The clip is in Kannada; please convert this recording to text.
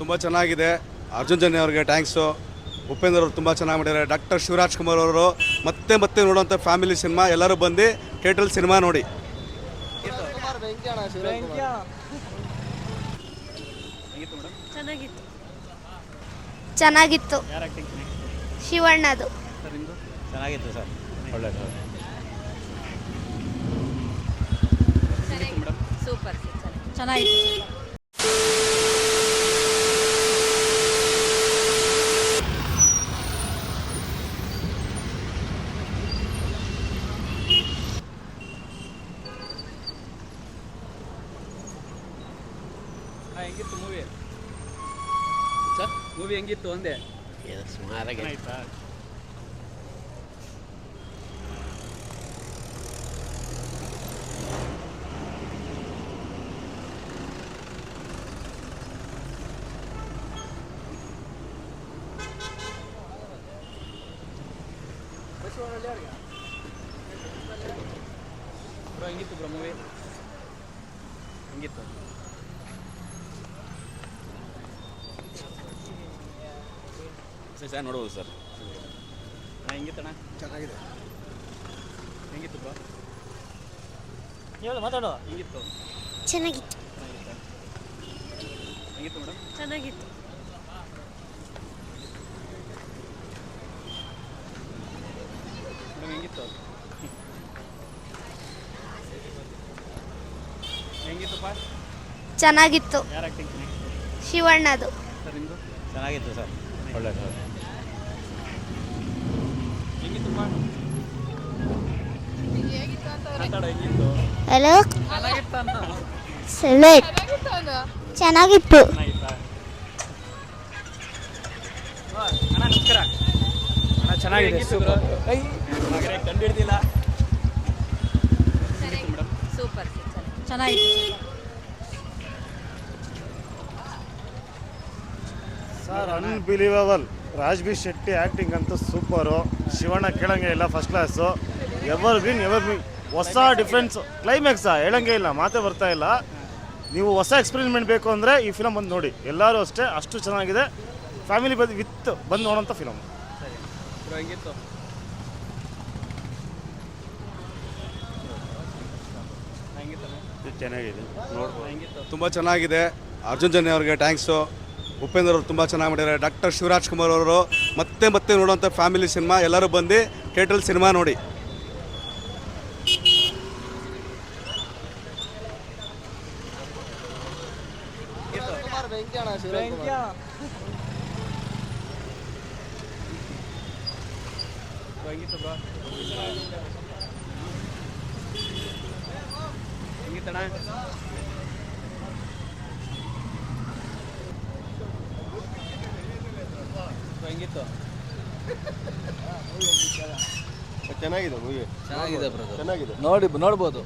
ತುಂಬ ಚೆನ್ನಾಗಿದೆ. ಅರ್ಜುನ್ ಜನ್ಯ ಅವ್ರಿಗೆ ಥ್ಯಾಂಕ್ಸು ಉಪೇಂದ್ರ ಅವರು ತುಂಬ ಚೆನ್ನಾಗಿ ಮಾಡಿದ್ದಾರೆ. ಡಾಕ್ಟರ್ ಶಿವರಾಜ್ ಕುಮಾರ್ ಅವರು ಮತ್ತೆ ಮತ್ತೆ ನೋಡುವಂಥ ಫ್ಯಾಮಿಲಿ ಸಿನಿಮಾ ಎಲ್ಲರೂ ಬಂದು ಥಿಯೇಟ್ರಲ್ಲಿ ಸಿನಿಮಾ ನೋಡಿ. ಚೆನ್ನಾಗಿತ್ತು. ಚೆನ್ನಾಗಿತ್ತು. ಶಿವಣ್ಣದು. ಚೆನ್ನಾಗಿತ್ತು ಸರ್. ಒಳ್ಳೆಯದು ಸೂಪರ್. ಚೆನ್ನಾಗಿತ್ತು. ಹೆಂಗಿತ್ತು ಮೂವಿ ಸರ್ ಮೂವಿ ಹೆಂಗಿತ್ತು ಒಂದೇ ಸುಮಾರಾಗಿ ಬ್ರೋ ಹೆಂಗಿತ್ತು ಬ್ರೋ ಮೂವಿ ಹೆಂಗಿತ್ತು? ಸರ್ ನೋಡ್ಬೋದು ಸರ್. ಅಣ್ಣ ಹೆಂಗಿತ್ತಣ್ಣ? ಚೆನ್ನಾಗಿದೆ. ಹೆಂಗಿತ್ತು ಬ್ರೋ ಹೇಳು ಮಾತಾಡು. ಹೆಂಗಿತ್ತು? ಚೆನ್ನಾಗಿತ್ತು. ಹೆಂಗಿತ್ತು ಮೇಡಮ್ ಚೆನ್ನಾಗಿತ್ತು. ಮೇಡಮ್ ಹೆಂಗಿತ್ತು? ಹೆಂಗಿತ್ತಪ್ಪ? ಚೆನ್ನಾಗಿತ್ತು. ಯಾರು ಆ್ಯಕ್ಟಿಂಗ್ ಚೆನ್ನಾಗಿತ್ತು? ಶಿವಣ್ಣದು. ಸರ್ ನಿಮ್ಮದು ಚೆನ್ನಾಗಿತ್ತು ಸರ್. ಮಾತಾಡೋ ಹೆಂಗಿತ್ತು ಹಲೋ ಸೆಲೆಟ್ ಚೆನ್ನಾಗಿತ್ತು ನಮಸ್ಕಾರ ಅಣ್ಣ ಚೆನ್ನಾಗಿದೆ ಸೂಪರ್ ಕಂಡು ಹಿಡ್ದಿಲ್ಲ ಸೂಪರ್ ಸೂಪರ್. ಚೆನ್ನಾಗಿತ್ತು. Sir unbelievable Raj B Shetty acting ಅಂತೂ ಸೂಪರು ಶಿವಣ್ಣ ಕೇಳಂಗೆ ಇಲ್ಲ first class evergreen evergreen ಹೊಸ ಡಿಫ್ರೆನ್ಸ್ ಕ್ಲೈಮ್ಯಾಕ್ಸಾ ಹೇಳಂಗೆ ಇಲ್ಲ ಮಾತೇ ಬರ್ತಾ ಇಲ್ಲ. ನೀವು ಹೊಸ ಎಕ್ಸ್ಪೆರಿಮೆಂಟ್ ಬೇಕು ಅಂದರೆ ಈ ಫಿಲಮ್ ಬಂದು ನೋಡಿ. ಎಲ್ಲರೂ ಅಷ್ಟೇ ಅಷ್ಟು ಚೆನ್ನಾಗಿದೆ. ಫ್ಯಾಮಿಲಿ ಬಂದು ವಿತ್ ಬಂದು ನೋಡೋಂಥ ಫಿಲಮ್ ಚೆನ್ನಾಗಿದೆ. ನೋಡ್ಬೋದು. ತುಂಬ ಚೆನ್ನಾಗಿದೆ. ಅರ್ಜುನ್ ಜನ್ಯ ಅವ್ರಿಗೆ ಟ್ಯಾಂಕ್ಸು ಉಪೇಂದ್ರ ಅವರು ತುಂಬ ಚೆನ್ನಾಗಿ ಮಾಡಿದ್ದಾರೆ. ಡಾಕ್ಟರ್ ಶಿವರಾಜ್ ಕುಮಾರ್ ಅವರು ಮತ್ತೆ ಮತ್ತೆ ನೋಡುವಂಥ ಫ್ಯಾಮಿಲಿ ಸಿನಿಮಾ ಎಲ್ಲರೂ ಬಂದು ಥಿಯೇಟ್ರಲ್ಲಿ ಸಿನಿಮಾ ನೋಡಿ. ಹೆಂಗಿತ್ತಣ್ಣ ಹೆಂಗಿತ್ತು? ಚೆನ್ನಾಗಿದೆ ಮೂವಿ ಚೆನ್ನಾಗಿದೆ ಬ್ರದರ್ ಚೆನ್ನಾಗಿದೆ. ನೋಡಿ ನೋಡ್ಬೋದು.